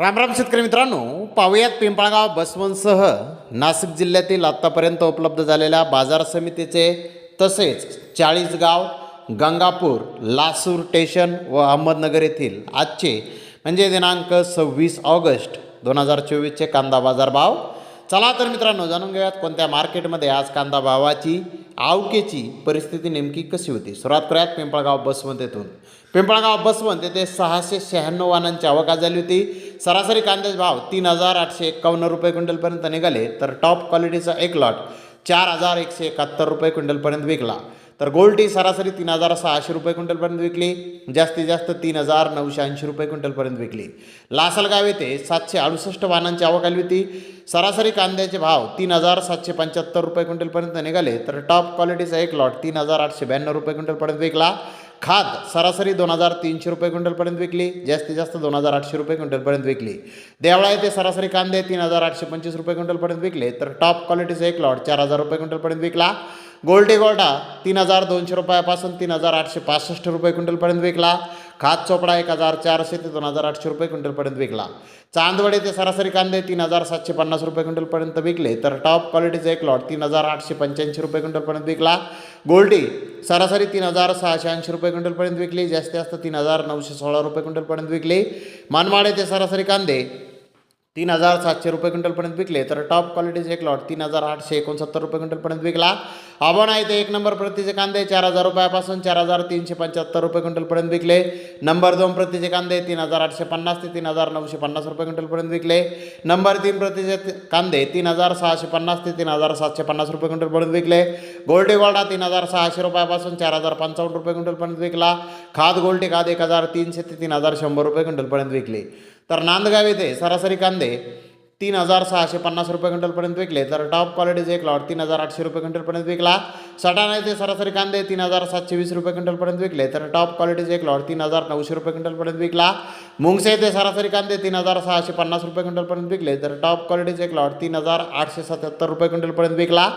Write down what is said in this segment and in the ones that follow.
रामराम शेतकरी मित्रांनो पाहुयात पिंपळगाव बसवंतसह नाशिक जिल्ह्यातील आत्तापर्यंत उपलब्ध झालेल्या बाजार समितीचे तसेच चाळीसगाव गंगापूर लासूर स्टेशन व अहमदनगर येथील आजचे म्हणजे दिनांक सव्वीस ऑगस्ट दोन हजार चोवीसचे कांदा बाजार भाव चला तर मित्रांनो जाणून घेऊयात कोणत्या मार्केटमध्ये आज कांदा भावाची आवकेची परिस्थिती नेमकी कशी होती. सुरुवात करूयात पिंपळगाव बसवंत येथून. पिंपळगाव बसवंत येथे सहाशे शहाण्णव वाहनांची आवका झाली होती. सरासरी कांद्याचे भाव तीन हजार आठशे एक्कावन्न रुपये क्विंटलपर्यंत निघाले तर टॉप क्वालिटीचा एक लॉट चार हजार एकशे एकाहत्तर रुपये क्विंटलपर्यंत विकला. तर गोल्टी सरासरी तीन हजार सहाशे रुपये क्विंटलपर्यंत विकली जास्तीत जास्त तीन हजार नऊशे ऐंशी रुपये क्विंटलपर्यंत विकली. लासलगाव येथे सातशे अडुसष्ट वाहनांची आवक आली होती. सरासरी कांद्याचे भाव तीन हजार सातशे पंच्याहत्तर रुपये क्विंटलपर्यंत निघाले तर टॉप क्वालिटीचा एक लॉट तीन हजार आठशे ब्याण्णव रुपये क्विंटलपर्यंत विकला. खाद सरासरी दोन हजार तीनशे रुपये क्विंटलपर्यंत विकली जास्तीत जास्त दोन हजार आठशे रुपये क्विंटलपर्यंत विकली. देवळा येथे सरासरी कांदे तीन हजार आठशे पंचवीस रुपये क्विंटलपर्यंत विकले तर टॉप क्वालिटीचा एक लॉट चार हजार रुपये क्विंटलपर्यंत विकला. गोल्डी गोल्डा तीन हजार दोनशे रुपयापासून तीन हजार आठशे पासष्ट रुपये क्विंटलपर्यंत विकला. खात चोपडा एक हजार चारशे ते दोन हजार आठशे रुपये क्विंटलपर्यंत विकला. चांदवड ते सरासरी कांदे तीन हजार सातशे पन्नास रुपये क्विंटलपर्यंत विकले तर टॉप क्वालिटीचा एक लॉट तीन हजार आठशे पंच्याऐंशी रुपये क्विंटलपर्यंत विकला. गोल्डी सरासरी तीन हजार सहाशे ऐंशी रुपये क्विंटलपर्यंत विकली जास्तीत जास्त तीन हजार नऊशे सोळा रुपये क्विंटलपर्यंत विकली. मनमाड येथे सरासरी कांदे तीन हजार सातशे रुपये क्विंटलपर्यंत विकले. तर टॉप क्वालिटीचे एक लॉट तीन हजार आठशे एकोणसत्तर रुपये क्विंटलपर्यंत विकला. आव्हान आहे ते एक नंबर प्रतीचे कांदे चार हजार रुपयापासून चार हजार तीनशे पंच्याहत्तर रुपये क्विंटलपर्यंत विकले. नंबर दोन प्रतीचे कांदे तीन हजार आठशे पन्नास ते तीन हजार नऊशे पन्नास रुपये क्विंटलपर्यंत विकले. नंबर तीन प्रतीचे कांदे तीन हजार सहाशे पन्नास ते तीन हजार सातशे पन्नास रुपये क्विंटलपर्यंत विकले. गोल्डी गोल्डा तीन हजार सहाशे रुपयापासून चार हजार पंचावन्न रुपये क्विंटलपर्यंत विकला. खाद गोल्डी खाद एक हजार तीनशे ते तीन हजार शंभर रुपये क्विंटलपर्यंत विकले. तर नांदगाव येथे सरासरी कांदे तीन हजार सहाशे पन्नास रुपये क्विंटलपर्यंत विकले. तर टॉप क्वालिटीचे एक लॉट तीन हजार आठशे रुपये क्विंटलपर्यंत विकला. सटाण्याचे सरासरी कांदे तीन हजार सातशे वीस रुपये क्विंटलपर्यंत विकले. तर टॉप क्वालिटीचे एक लॉट तीन हजार नऊशे रुपये क्विंटलपर्यंत विकला. मुंगसे येथे सरासरी कांदे तीन हजार सहाशे पन्नास रुपये क्विंटलपर्यंत विकले. तर टॉप क्वालिटीचे एक लॉट तीन हजार आठशे सत्याहत्तर रुपये क्विंटलपर्यंत विकला.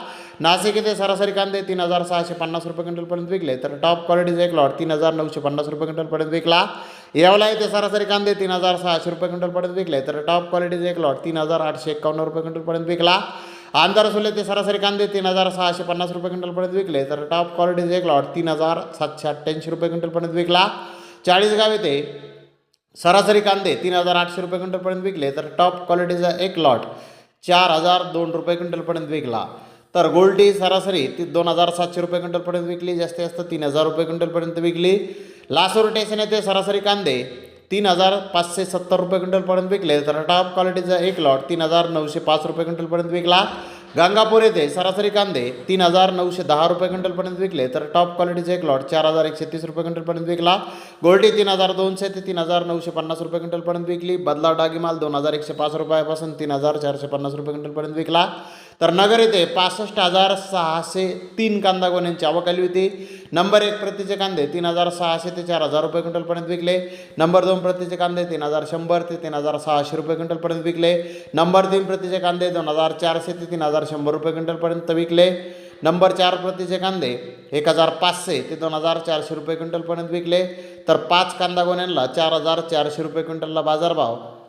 नाशिक येथे सरासरी कांदे तीन हजार सहाशे पन्नास रुपये क्विंटलपर्यंत विकले. तर टॉप क्वालिटीचे एक लॉट तीन हजार नऊशे पन्नास रुपये क्विंटलपर्यंत विकला. येवला येथे सरासरी कांदे तीन हजार सहाशे रुपये क्विंटलपर्यंत विकले. तर टॉप क्वालिटीचे एक लॉट तीन हजार आठशे एकावन्न रुपये क्विंटलपर्यंत विकला. आंधारसोल ते सरासरी कांदे तीन हजार सहाशे पन्नास रुपये क्विंटलपर्यंत विकले. तर टॉप क्वालिटीचे एक लॉट तीन हजार सातशे अठ्ठ्याऐंशी रुपये क्विंटलपर्यंत विकला. चाळीसगाव येथे सरासरी कांदे तीन हजार आठशे रुपये क्विंटलपर्यंत विकले. तर टॉप क्वालिटीचा एक लॉट चार हजार दोन रुपये क्विंटलपर्यंत विकला. तर गोल्डी सरासरी ती दोन हजार सातशे रुपये क्विंटलपर्यंत विकली. जास्तीत जास्त तीन हजार रुपये क्विंटलपर्यंत विकली. लासूर टेशन येथे सरासरी कांदे. तीन हजार पाचशे सत्तर रुपये क्विंटलपर्यंत विकले. तर टॉप क्वालिटीचा एक लॉट तीन हजार नऊशे पाच रुपये क्विंटलपर्यंत विकला. गंगापूर येथे सरासरी कांदे तीन हजार नऊशे दहा रुपये क्विंटलपर्यंत विकले. तर टॉप क्वालिटीचे एक लॉट चार हजार एकशे तीस रुपये क्विंटलपर्यंत विकला. गोल्डी तीन हजार दोनशे ते तीन हजार नऊशे पन्नास रुपये क्विंटलपर्यंत विकली. बदला डागीमाल दोन हजार एकशे पाच रुपयापासून तीन हजार चारशे पन्नास रुपये क्विंटलपर्यंत विकला. तर नगर येथे पासष्ट हजार सहाशे तीन कांदा गोण्यांची आवक आली होती. नंबर एक प्रतीचे कांदे तीन हजार सहाशे ते चार हजार रुपये क्विंटलपर्यंत विकले. नंबर दोन प्रतीचे कांदे तीन हजार शंभर ते तीन हजार सहाशे रुपये क्विंटलपर्यंत विकले. नंबर तीन प्रतीचे कांदे दोन हजार चारशे ते तीन हजार शंभर रुपये क्विंटलपर्यंत विकले. नंबर चार प्रतीचे कांदे एक हजार पाचशे ते दोन हजार चारशे रुपये क्विंटलपर्यंत विकले. तर पाच कांदा गोण्यांना चार हजार चारशे रुपये क्विंटलला बाजारभाव